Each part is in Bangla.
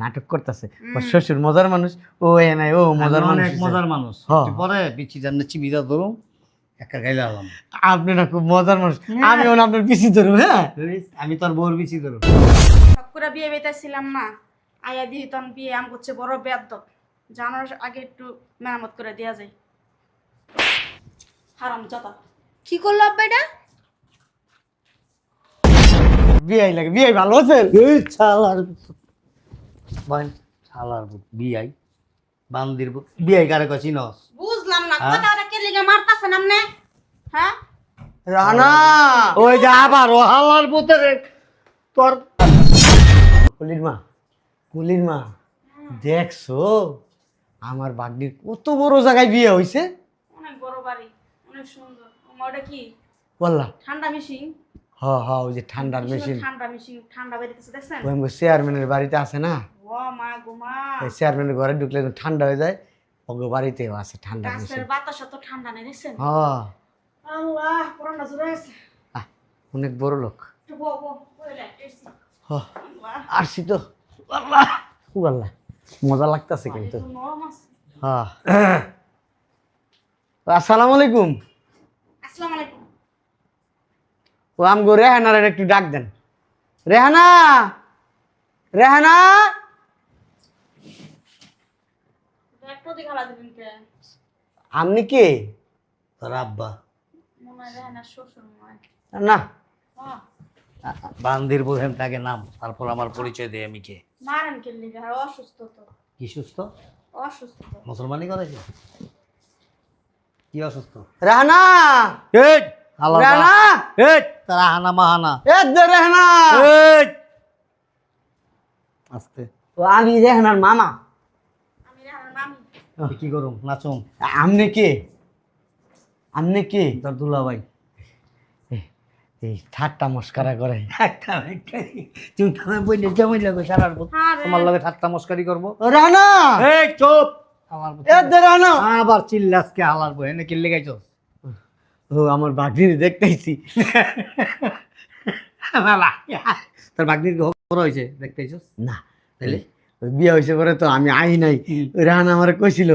নাটক করতেছে। ওর শ্বশুর মজার মানুষ ও এ নাই ও মজার মানুষ অনেক মজার মানুষ। হ্যাঁ। পরে বিচি জানলে চিবিদা ধরুন একটা গাইলে আলাম। আপনি না খুব মজার মানুষ। আমি ওন আপনার পিছি ধরবো হ্যাঁ। আমি তোর বউর বিচি ধরুন সব করে বিয়ে না। আয়া দিয়ে তখন বিয়ে আম করছে বড় বেদ্য জানার আগে একটু মেরামত করে দেওয়া যায় হারাম যত কি করল আব্বা এটা? বিয়াই লাগে বিয়াই ভালো আছেন? এই ছালার ছালার বুক বিয়াই বান্দির বিয়াই কারে কছি নস বুঝলাম না হ্যাঁ? কথা ওরা কে লিগে মারতাছেন আপনি হ্যাঁ? রানা! ওই যে আবার ও হালার পুতের তোর কুলির মা কুলির মা দেখছ? আমার বাগনির কত বড় জায়গায় বিয়ে হইছে? অনেক বড় বাড়ি অনেক সুন্দর। ওটা কি? বললা ঠান্ডা মেশিন? হ হ ওই যে ঠান্ডার মেশিন ঠান্ডা মেশিন ঠান্ডা বেরিতেছে দেখছেন? ওই চেয়ারম্যানের বাড়িতে আছে না? চেয়ারম্যানের ঘরে ঢুকলে ঠান্ডা হয়ে যায়। ওগো বাড়িতেও আছে ঠান্ডা বাতাস তো ঠান্ডা নেই দেখছেন? আল্লাহ জোরে অনেক বড় লোক। আসছি তো। আল্লাহ মজা লাগতেছে কিন্তু। হ্যাঁ আসসালামু আলাইকুম। আসসালামু আলাইকুম। ও আমগো রেহানার একটু ডাক দেন। রেহানা! রেহানা! হালা দিবেন কে? আপনি কে? তোর আব্বা। মনে হয় শ্বশুর মনে হয়। না। হ্যাঁ। বান্দির বোঝেন তাকে নাম তারপর আমার পরিচয় দেয় আমি কে। মারেন কে লিগে? আর অসুস্থ তো। কি সুস্থ? অসুস্থ তো। মুসলমানি করেছে কি? অসুস্থ? রেহানা! এই আল্লাহ রেহানা! এই তারা হানা মাহানা। এ দে রেহানা। এই। আস্তে। ও আমি রেহানার মামা আমি রেহানার মামি তুই কি করুম নাচুম আপনি কে? আপনি কে? তোর দুলা ভাই এই ঠাট্টা মস্কারা করে। তুমি তোমার বই জামাই সারার হ্যাঁ তোমার লগে ঠাট্টা মস্কারি করব। এই চুপ! রেহানা আবার চিল্লাসকে হালার বই এনে কিল্লে গাইছ? ও আমার বাগদিনি দেখতেইছি তোর বাগনির বড় হয়েছে? দেখতেছ না। তাহলে বিয়ে হয়েছে পরে তো আমি আই নাই। ওই রেহানা আমার কইছিল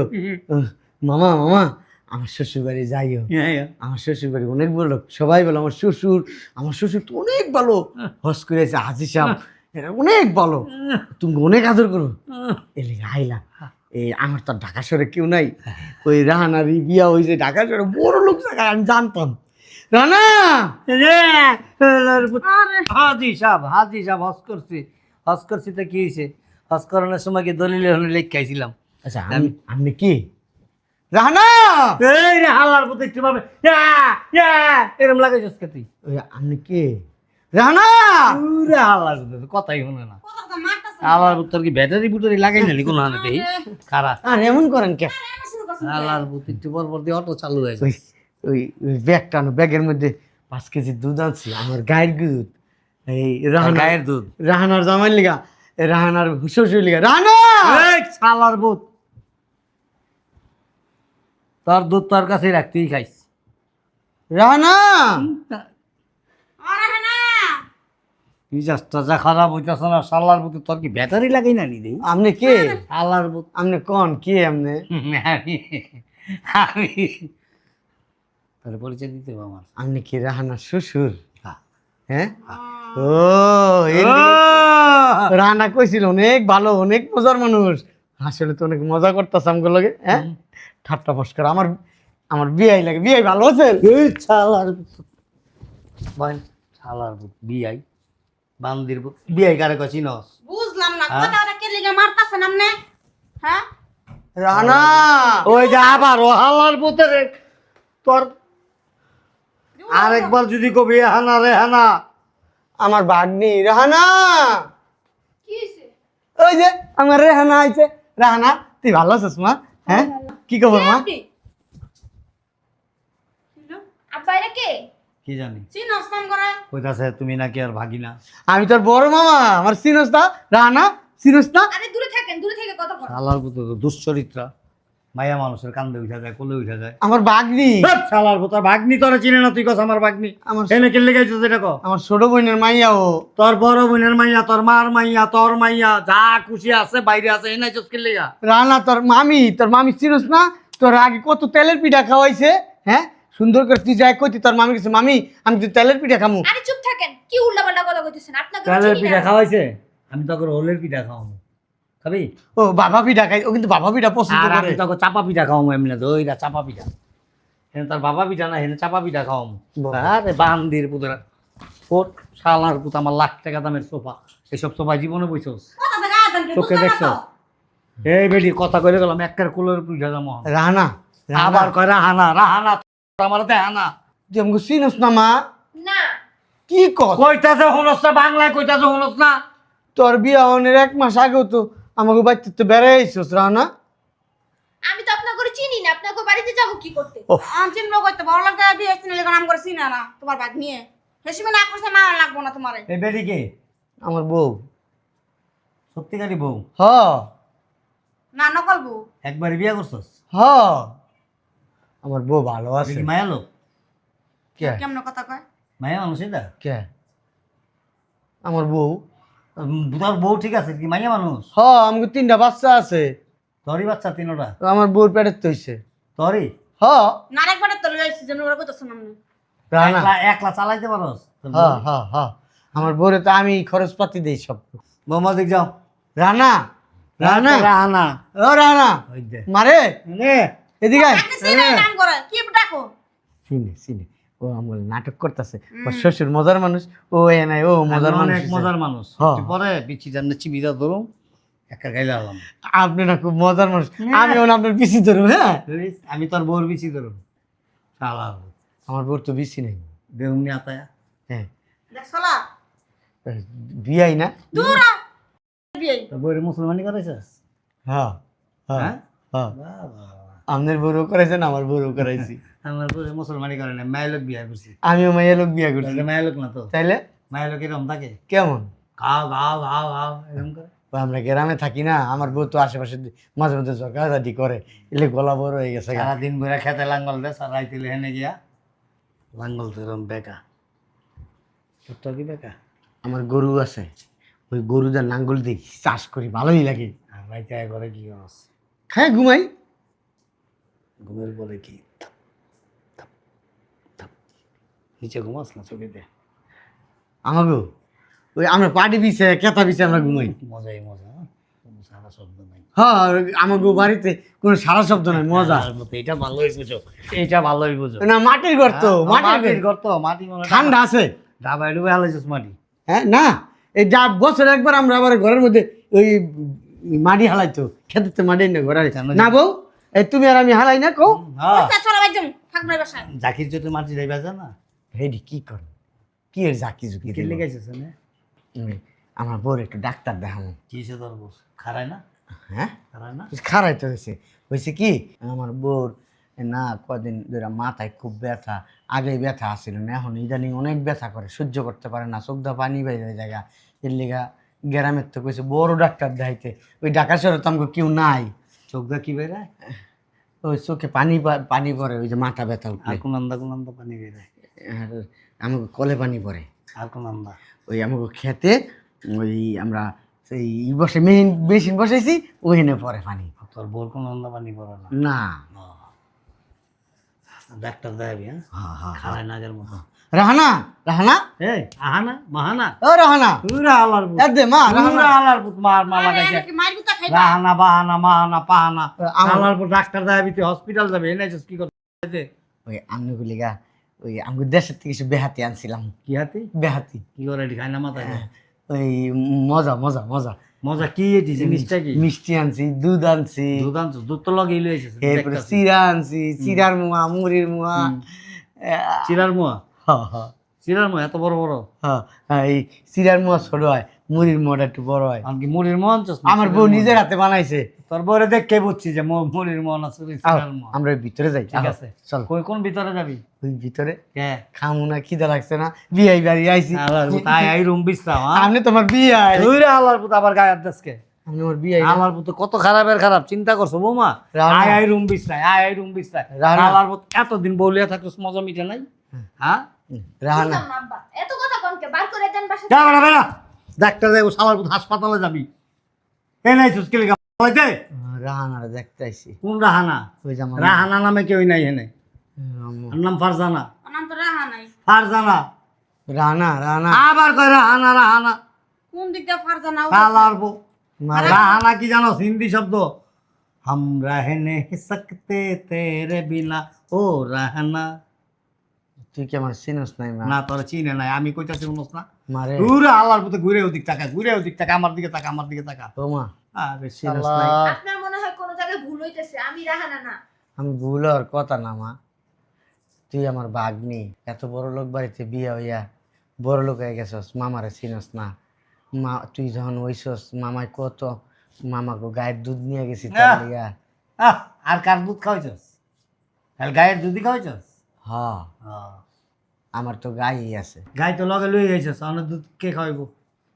মামা মামা আমার শ্বশুর বাড়ি যাইও আমার শ্বশুর বাড়ি অনেক বড় লোক। সবাই বলো আমার শ্বশুর আমার শ্বশুর তো অনেক ভালো। হস করেছে হাজি এরা অনেক ভালো। তুমি অনেক আদর করো। এলে আইলাম। এই আমার তো ঢাকা শহরে কেউ নাই। ওই রাহানার বিয়া হয়েছে ঢাকা শহরে বড় লোক জায়গায় আমি জানতাম। রানা! হাজি সাহেব হাজি সাহেব হস করছি। হস করছি তো কি হয়েছে? হস করানোর সময় কি দলিলে হলে লেখাইছিলাম আচ্ছা আমি আপনি কি? রাহানা! এই রে হালার মতো একটু ভাবে। এরম লাগাইছিস কে তুই? ওই আপনি কে? রাহানা! পুরা হালার মতো কথাই শুনে না। কথা কথা তোর কি ব্যাটারি বুটারি লাগাই না কোনো হানে দেই খারা আর এমন করেন কে? একটু দিয়ে অটো চালু হয়েছে ওই ওই ওই ব্যাগটা ব্যাগের মধ্যে পাঁচ কেজি দুধ আনছি আমার গায়ের দুধ এই রাহানা গায়ের দুধ? রাহানার জামাই লিগা রাহানার শ্বশুর লিগা রাহানা! শালার বুত তোর দুধ তোর কাছেই রাখতেই খাইস। রাহানা! আরে হ্যাঁ মিজাজটা যা খারাপ হইতেছ না শালার বুতে তোর কি ব্যাটারি লাগাই না নি দেই আপনি কে? আপনি কোন? কে আপনি আমি আমি। তোর পরিচয় দিতে আমার। আপনি কি? রাহানার শ্বশুর? হ্যাঁ। ও এই রাহানা কইছিল অনেক ভালো অনেক মজার মানুষ। আসলে তো অনেক মজা করতেছে আমগুলো লগে হ্যাঁ? ঠাট্টা ফস্কার আমার আমার বিয়াই লাগে বিয়াই ভালো আছে? এই শালার বুত বল শালার বুত বান্দির বুত কারে কছি বুঝলাম না হ্যাঁ? কথা কে লিগে মারতাছেন আপনি হ্যাঁ? রাহানা ওই যে আবার হালার তোর আরেকবার যদি কবি হানা রে হানা। আমার বাগনি রাহানা। কি ওই যে আমার রেহানা আইছে। রাহানা তুই ভালো আছিস মা? হ্যাঁ? কি খবর মা? কে জানি। কইতাছে তুমি নাকি আর ভাগিনা। আমি তোর বড় মামা আমার চিনস না রাহানা আরে দূরে থাকেন দূরে থেকে কথা বল শালার দুশ্চরিত্রা। মায়া মানুষের কান্দে উঠা যায় কোলে উঠা যায়। আমার বাগনি। শালার পুতার ভাগ্নি তোরা চিনে না তুই কস আমার ভাগ্নি আমার এনে কেলে গেছিস এটা কো আমার ছোট বোনের মাইয়া ও। তোর বড় বোনের মাইয়া তোর মার মাইয়া তোর মাইয়া যা খুশি আছে বাইরে আছে এনে চস কেলে গা? রানা তোর মামি তোর মামি চিনস না? তোর আগে কত তেলের পিঠা খাওয়াইছে হ্যাঁ? সুন্দর করে তুই যাই কইতি তোর মামি কাছে মামি আমি তো তেলের পিঠা খামু। আরে চুপ থাকেন কি উল্টাপাল্টা কথা কইতেছেন? আপনাকে চিনি পিঠা খাওয়াইছে? আমি তোকে হোলের পিঠা খাওয়াবো। খাবি? ও বাবা পিঠা খাই ও কিন্তু বাবা পিঠা পছন্দ আর করে। আমি তোকে চাপা পিঠা খাওয়াবো এমনি দইরা চাপা পিঠা। হেন তার বাবা পিঠা না হেন চাপা পিঠা খাওয়াবো। বাবা। আরে বান্দির পুতরা। ফোট শালার পুত আমার লাখ টাকা দামের সোফা। এসব সোফা জীবনে বইছস? চোখে দেখছস? এই বেটি কথা কইলে গেলাম একটার কুলের পিঠা যাব রানা আবার কয় রাহানা রাহানা আমার দেহানা। আমাকে চিনস না মা? না। কি কর কইতাছে হনস না বাংলায় কইতাছে হনস না। তোর বিয়া অনের এক মাস আগেও তো আমাকে বাড়িতে তো বেড়াইছিস রানা। আমি তো আপনাকে করে চিনি না আপনাকে বাড়িতে যাব কি করতে? আম চিনবো করতে বড় লোক বিয়ে হচ্ছে না নাম করে চিনে না তোমার বাদ নিয়ে হেসিমে না করছে মা লাগবো না তোমার। এই বেটি কে? আমার বউ। সত্যিকারই বউ? হ। না নকল বউ। একবার বিয়া করছস? হ। আমার বউ ভালো আছে। কি মায়া লোক? কে? কেমন কথা কয়? মায়া মানুষ এটা? কে? আমার বউ। তোর বউ ঠিক আছে কি মাইয়া মানুষ? হ আমাকে তিনটা বাচ্চা আছে। তোরই বাচ্চা তিনোটা। আমার বউর পেটের তো হইছে তোরই হ। না একবার তো লই আইছি ওরা কইতাছ না একলা একলা চালাইতে পারস? তোর হ বউ? হ হ। আমার বউরে তো আমি খরচ পাতি দেই সব। দিক যাও। রানা? রানা? রানা। ও রানা। মারে? এদিকে আয়। আপনি চিনে নাম করে। কি ডাকো? চিনে চিনে। ও আমার নাটক করতেছে। ও শ্বশুর মজার মানুষ। ও এ নাই ও মজার মানুষ অনেক মজার মানুষ। হ্যাঁ। পরে পিছি জানলে চিবিটা ধরুম একা গাইলে আলাম। আপনি না খুব মজার মানুষ। আমি ওন আপনার পিসি ধরু হ্যাঁ? আমি তোর বউর বিচি ধরুম। শালা। আমার বউর তো বেশি নেই। বেউম নি আতায়া। হ্যাঁ। বিয়াই না? দূর হ। বিয়ে তোর মুসলমানি করাইছিস? হ্যাঁ হ্যাঁ হ্যাঁ? হ্যাঁ। আপনার বউরও করাইছেন আমার বউরও করাইছি। আমার বউয়ের মুসলমানি করে না মায়ের বিয়া করছি। আমিও মাইয়া লোক বিয়া করছি। তাহলে লোক না তো? তাইলে? মায়ের লোক এরকম থাকে? কেমন? গাও গাও গাও গাও এরকম করে। আমরা গ্রামে থাকি না আমার বউ তো আশেপাশে মাঝে মধ্যে ঝগড়াঝাটি করে এলে গলা বড় হয়ে গেছে। সারাদিন ঘুরে খেতে লাঙ্গল দে সারাই তিলে হেনে গিয়া। লাঙ্গল তো এরকম বেকা। তোর কি বেকা? আমার গরু আছে ওই গরু গরুদের লাঙ্গল দিই চাষ করি ভালোই লাগে। আর রাইতে আয় করে কি খায় ঘুমাই। ঘুমের পরে কি? নিচে ঘুমাস না চোখে দে। আমাকেও ওই আমরা পাটি পিছে কেতা পিছে আমরা ঘুমাই। মজাই মজা হ্যাঁ? কোনো সারা শব্দ নাই। হ্যাঁ আমাকে বাড়িতে কোনো সারা শব্দ নাই মজা। আর মতো এটা ভালোই বুঝো। এটা ভালোই বুঝো। না মাটির ঘর তো হ্যাঁ, মাটির মাটির ঘর ঘর তো মাটি হয় ঠান্ডা আছে। ডাবায় ডুবে হালাইছিস মাটি। হ্যাঁ না এই যা বছর একবার আমরা আবার ঘরের মধ্যে ওই মাটি হালাইতো খেতে তো মাটি না ঘরে না বউ এই তুমি আর আমি হালাই না কো হ্যাঁ। আচ্ছা জাকির যদি মাটি যাই বাজা না হেডি কি কর কি এর জাকি জুকি কি লেগেছিস না? আমার বউর একটু ডাক্তার দেখাবো। কি সে তোর বস খারায় না? হ্যাঁ? খারায় না? খারাই তো হয়েছে হয়েছে কি? আমার বউর না কদিন ধরে মাথায় খুব ব্যথা আগে ব্যথা আসছিল না এখন ইদানিং অনেক ব্যথা করে সহ্য করতে পারে না চোখ দা পানি বাইরে জায়গা এর লেগা গ্রামের তো কইছে বড় ডাক্তার দেখাইতে। ওই ঢাকা শহরে তো আমাকে কেউ নাই। চোখ দা কি বেড়ে ওই চোখে পানি পানি পড়ে ওই যে মাথা ব্যথা আন্দা কোন আন্দা পানি বেড়ে আর আমাকে কলে পানি পড়ে আর কোন আন্দা ওই আমাকে খেতে ওই আমরা সেই ই বসে মেশিন মেশিন বসাইছি ওইখানে পরে পানি। তোর বোর কোন পানি পড়ে না? না। ডাক্তার দেখাবি হ্যাঁ? হ্যাঁ হ্যাঁ খারায় না আগের মতো। রাহানা রাহানা? এই আহানা মাহানা? ও রাহানা। পুরা আলার পুত এ দে মা রাহানা। পুরা আলার পুত মার মা লাগাইছে। রাহানা বাহানা মাহানা পাহানা। আলার পুত ডাক্তার দেখাবি তুই হসপিটাল যাবি কি করতে? ওই ওই আমি দেশের থেকে কিছু বেহাতি আনছিলাম। কি হাতি বেহাতি। কি করে খায় না মাথায় ওই মজা মজা মজা। মজা কি এটি জিনিসটা কি? মিষ্টি আনছি দুধ আনছি। দুধ আনছো দুধ তো লগেই লইছিস এরপরে চিরা আনছি চিরার মুয়া মুড়ির মুয়া। চিরার মুয়া? হ্যাঁ হ্যাঁ চিরার মুয়া এত বড় বড়? হ্যাঁ হ্যাঁ, এই চিরার মুয়া ছোট হয়। মুড়ির মুয়াটা একটু বড় হয়। আনকি মুড়ির মন আমার বউ নিজের হাতে বানাইছে। তোর বউরে দেখে বুঝছি যে মুড়ির মুয়া না চুরি আও, চিরার মুয়া আমরা ওই ভিতরে যাই। ঠিক আছে। চল। কই কোন ভিতরে যাবি? ওই ভিতরে। খামু না খিদা লাগছে না। বিয়াই বাড়ি আইছি। আলার পুত আই রুম বিশ্রাম হ্যাঁ আপনি তোমার বিয়াই তুই রে আলার পুত আবার গায়ের দেশকে আমার বিয়ে আমার পুত্র কত খারাপের খারাপ চিন্তা করছ বৌমা। আয় আয় রুম বিছনায় আয় আয় রুম বিছনায়। আমার পুত্র এতদিন বলিয়া থাকতো মজা মিটে নাই? হ্যাঁ। রাহানা না, এত কথা কনকে বার করে দেন বাসা যা বেড়া বেড়া। ডাক্তার যাব হাসপাতালে যাবি। রাহানা কোন রাহানা? রাহানা নামে কেউ নাই এনে। নাম ফারজানা। রাহানা কি জানো? হিন্দি শব্দ। বিনা ও রাহানা। তুই কি আমার চিনস নাই না তোর চিনে নাই। আমি কইতাছি না। মারে। ঘুরে আল্লাহর মতো ঘুরে ওদিক তাকা ঘুরে ওদিক তাকা আমার দিকে তাকা আমার দিকে তাকা ও মা আরে চিনস নাই? আপনার মনে হয় কোনো জায়গায় ভুল হইতেছে? আমি রাহানা না। আমি ভুল আর কথা না মা। তুই আমার বাগনি এত বড় লোক বাড়িতে বিয়ে হইয়া বড় লোক হয়ে গেছস মামারে চিনস না। মা তুই যখন হইছস মামায় কত মামাকে গায়ের দুধ নিয়ে গেছি তোর! লিগা। আর কার দুধ খাওয়াইছস? আর গায়ের দুধই খাওয়াইছস? হ হ্যাঁ। আমার তো গাই আছে। গাই তো লগে লই আইছস অনেক দুধ কে খাওয়াইবো?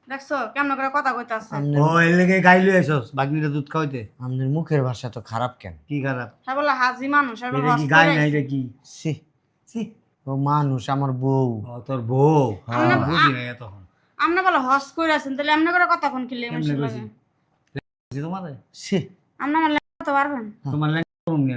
দেখছ কেমন করে কথা কইতাছে? আপনার ও এর লেগে গাই লই আইছস বাগনিটা দুধ খাওয়াইতে? আপনার মুখের ভাষা তো খারাপ কেন? কি খারাপ? হ্যাঁ বলে হাজি মানুষ হ্যাঁ বলে গাই না রাইছে। এটা কি? সি ছি, ও মানুষ আমার বউ। ও তোর বউ? হ্যাঁ। বুঝি না তখন আপনি বলে হস কইরা আছেন তাহলে আপনি করে কথা কোন কিলে কইছি? বুঝি তোমারে? সি আপনি আমার লেখা করতে পারবেন তোমার লেগে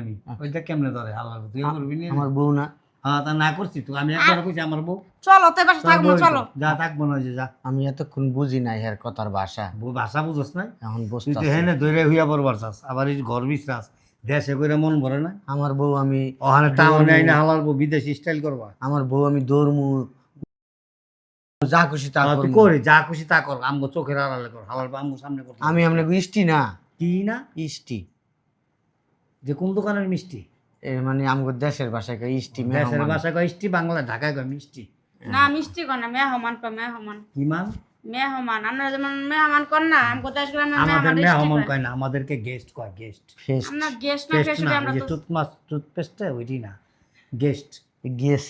আমি। ওইটা কেমনে ধরে? আল্লাহ তুই করবি নি আমার বউ না। হ্যাঁ তা না করছি তুই আমি একবার কইছি আমার বউ চলো তো পাশে থাকব চলো। যা থাকব না যা। আমি এতক্ষণ বুঝি নাই এর কথার ভাষা। ভাষা বুঝোস না এখন তুই বুঝতে হেনে ধরে হইয়া পড়বার চাস আবার এই ঘর বিশ্রাস দেশে করে মন ভরে না? আমার বউ আমি ওখানে টাউনে আইনা হালার বউ বিদেশি স্টাইল করবা। আমার বউ আমি দৌড়মু। যা খুশি তা হ্যাঁ, তুই করব। করে যা খুশি তা কর আমগো চোখের আড়ালে কর হালার বউ আমগো সামনে কর আমি আপনাকে ইষ্টি না। কি না? ইষ্টি যে কোন দোকানের মিষ্টি? এর মানে আমাদের দেশের ভাষায় কয় ইষ্টি দেশের মেহমান। ভাষায় কয় মিষ্টি বাংলা ঢাকায় কয় মিষ্টি? না মিষ্টি কয় না কয় মে মেহমান। কি মান মেহমান আমরা যেমন মে মেহমান কর না আমি দেশ আসলে আমাদের মেহমান মেহমান কয় না আমাদেরকে গেস্ট কয় গেস্ট ফেস্ট আমরা গেস্ট না গেস্ট ফেস্ট না আমরা তো টুথমাস টুথপেস্টে ওইটি না গেস্ট গেস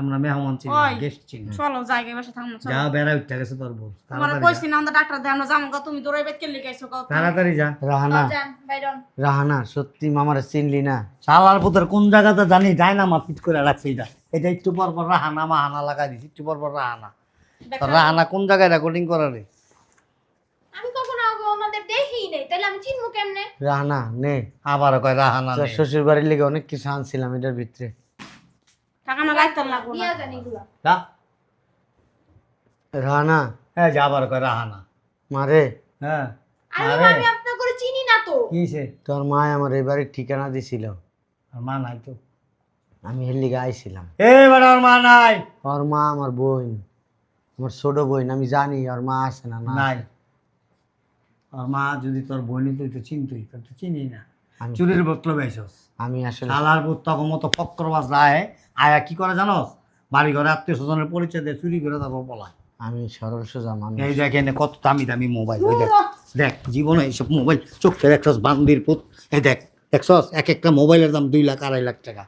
আমরা মেহমান চিনি গেস্ট চিনি। চলো জায়গায় বসে থাকব চলো। যা বেড়া উঠতে গেছে তোর বউ তোমার কইছি না আমরা ডাক্তার দেয় আমরা যাব গা, তুমি দৌড়াই বেদ কেলে গাইছো কও তাড়াতাড়ি যা। রাহানা। রাহানা সত্যি মামারে চিনলি না। শালার পুতের কোন জায়গাতে জানি ডাইনামা ফিট করে রাখছে এটা। এটা একটু পর পর রাহানা মাহানা লাগাই দিছি একটু পর পর রাহানা। রাহানা কোন জায়গায় রেকর্ডিং করা রে? আমি কখনো আগে ওনাদের দেখিই নাই তাহলে আমি চিনবো কেমনে? রাহানা নে। আবার কয় রাহানা। শ্বশুর বাড়ির লেগে অনেক কিছু আনছিলাম এটার ভিতরে। টাকা না লাগতো লাগবো না। জানি এগুলা। যা রাহানা হ্যাঁ যা আবার রাহানা মারে। হ্যাঁ আরে আরে। আমি আপনার করে চিনি না তো। কিসে তোর মা আমার এই বাড়ির ঠিকানা দিছিল। আর মা নাই তো। আমি এর লিগে আইছিলাম। এ বেটা ওর মা নাই। ওর মা আমার বোন। আমার ছোট বোন আমি জানি ওর মা আসে না নাই। আর মা যদি তোর বোনই তুই তো চিনতুই তোর তো চিনি না। চুরির বোতল বেসস আমি আসলে শালার পুত তখন মতো ফক্করবাজ যায়। আয়া কি করে জানোস? বাড়ি ঘরে আত্মীয় স্বজনের পরিচয় দিয়ে চুরি করে তারপর পলায় আমি সরল সোজা মানুষ। এই দেখ এনে কত দামি দামি মোবাইল ওই দেখ। দেখ জীবনে এইসব মোবাইল চোখে দেখছস বান্দির পুত। এই দেখ দেখছস? এক একটা মোবাইলের দাম দুই লাখ আড়াই লাখ টাকা।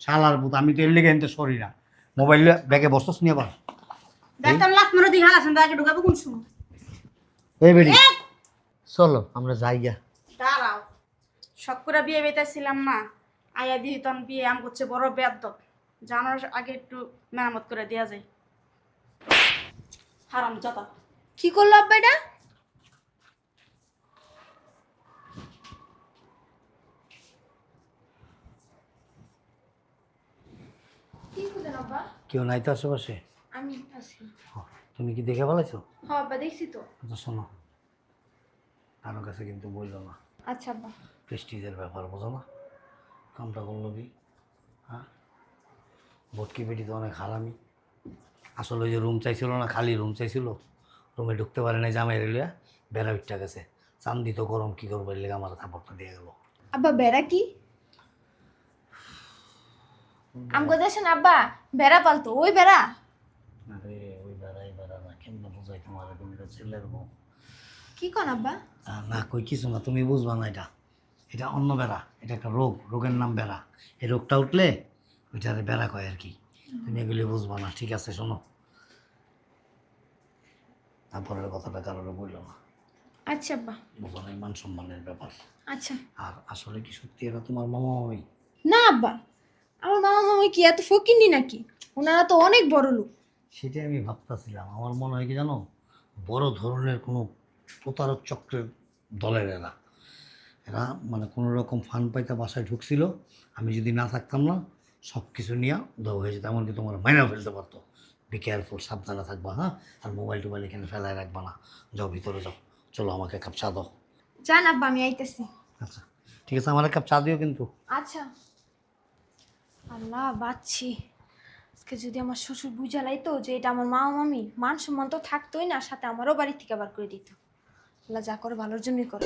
শালার পুত আমি তো এর লেগে এনতে সরি না। মোবাইল ব্যাগে বসছস নিয়ে আবার এই বেরি চলো আমরা যাইগা দাঁড়াও শখ করে বিয়ে বেতাইছিলাম না। আয়া দিয়ে তখন বিয়ে আম করছে বড় বেদ্য জানার আগে একটু মেরামত করে দেওয়া যায় হারাম যত কি করল আব্বা এটা? কেউ নাই তো আশেপাশে? আমি আছি। তুমি কি দেখে ফেলেছো? হ্যাঁ আব্বা দেখছি তো। আচ্ছা শোনো। কারও কাছে কিন্তু বলল না। আচ্ছা আব্বা। প্রেস্টিজের ব্যাপার বোঝো না? কামটা করল কি? হ্যাঁ? ভটকি পেটি তো অনেক হারামি। আসলে ওই যে রুম চাইছিল না খালি রুম চাইছিল রুমে ঢুকতে পারে না জামাই রেলিয়া বেড়া উঠটা গেছে। চান্দি তো গরম কী করব? লেগে আমার থাপড়টা দিয়ে গেল। আব্বা বেড়া কি? আমগো দেশেন আব্বা বেড়া পালতো ওই বেড়া? আরে ওই বেড়াই বেড়া না কেমন বোঝাই তোমার? তুমি তো ছেলের বউ। কি কোন আব্বা? না কই কিছু না তুমি বুঝবা না এটা। এটা অন্য বেড়া এটা একটা রোগ রোগের নাম বেড়া। এই রোগটা উঠলে ওইটারে বেড়া কয় আর কি। তুমি এগুলি বুঝবা না ঠিক আছে শোনো। তারপরের কথাটা কারোর বলল না। আচ্ছা আব্বা। বোঝো মান সম্মানের ব্যাপার। আচ্ছা। আর আসলে কি সত্যি এরা তোমার মামা মামি না আব্বা। আমার মামা মামি কি এত ফকিনি নাকি? ওনারা তো অনেক বড় লোক। সেটাই আমি ভাবতেছিলাম। আমার মনে হয় কি জানো বড় ধরনের কোনো প্রতারক চক্রের দলের এরা। এরা মানে কোনো রকম ফান পাইতে বাসায় ঢুকছিল আমি যদি না থাকতাম না সব কিছু নিয়ে দাও হয়ে যেত এমনকি তোমার মাইনা ফেলতে পারতো। বি কেয়ারফুল সাবধানে থাকবা হ্যাঁ? আর মোবাইল টোবাইল এখানে ফেলায় রাখবা না। যাও ভিতরে যাও। চলো আমাকে কাপ চা দাও। জান আব্বা আমি আইতেছি। আচ্ছা ঠিক আছে আমার কাপ চা দিও কিন্তু। আচ্ছা। আল্লাহ বাচ্ছি আজকে যদি আমার শ্বশুর বুঝালাই তো যে এটা আমার মা মামি মান সম্মান তো থাকতোই না সাথে আমারও বাড়ি থেকে আবার করে দিত। আল্লাহ যা করে ভালোর জন্যই করে।